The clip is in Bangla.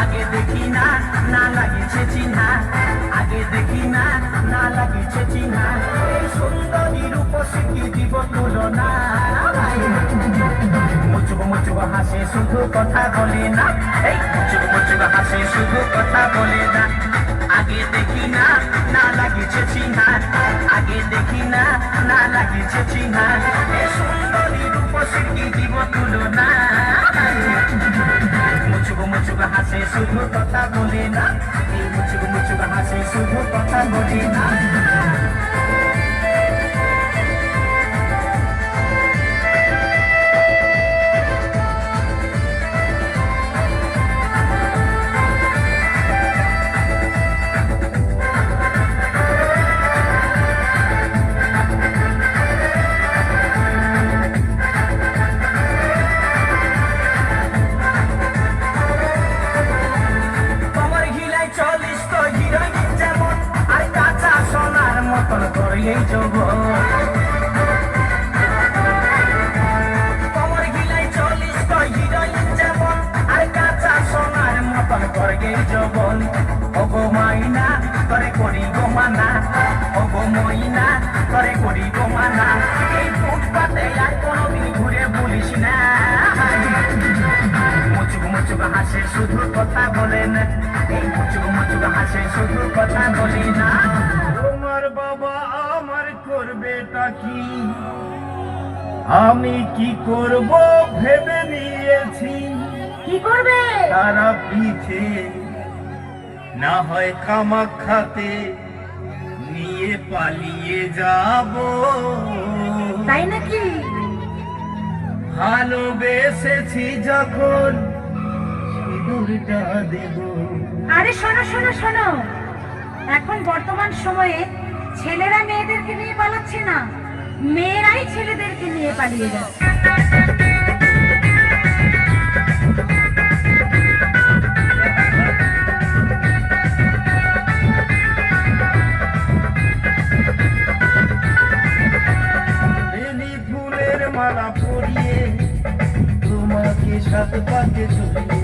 আগে দেখি না না লাগিছে চিহ্না। আগে দেখি না না লাগিছে চিহ্না। এই সুন্দরী রূপসী কি জীবন তুলনা মুচুক মুচুক হাসে, শুধু কথা বলে না। এই মুচুক মুচুক হাসে, শুধু কথা বলে না। আগে দেখি না না লাগিছে চিহ্না। আগে দেখি না না লাগিছে চিহ্না। মুচুক হাসে শুধু কথা বলে না। এই মুচুক মুচুক হাসে শুধু কথা বলে না। মতন করে কমর হিলাই চল্লিশ হিরোইন যেমন আর কাঁচা সোনার মতন করে এই ওগো মাইনা করে করি গো মানা ওগো মইনা করে করি গো মানা এই ফুটপাতে আর কোনোদিন ঘুরে বলিস না মুচুক মুচুক হাসে শুধু কথা বলেন এই মুচুক মুচুক হাসে শুধু কথা বলি না। করবেটা কি আমি কি করব ভেবে নিয়েছি। কি করবে? তারা পিঠে না হয় কামাখাতে নিয়ে পালিয়ে যাব। তাই নাকি? ভালোবেসেছি যখন সিঁদুরটা দেব। আরে শোনো শোনো শোনো। এখন বর্তমান সময়ে ছেলেরা মেয়েদেরকে নিয়ে পালাচ্ছে না। মেয়েরাই ছেলেদেরকে নিয়ে পালিয়ে যাচ্ছে। মালা পরিয়ে তোমাকে সাত পাকে চলিয়ে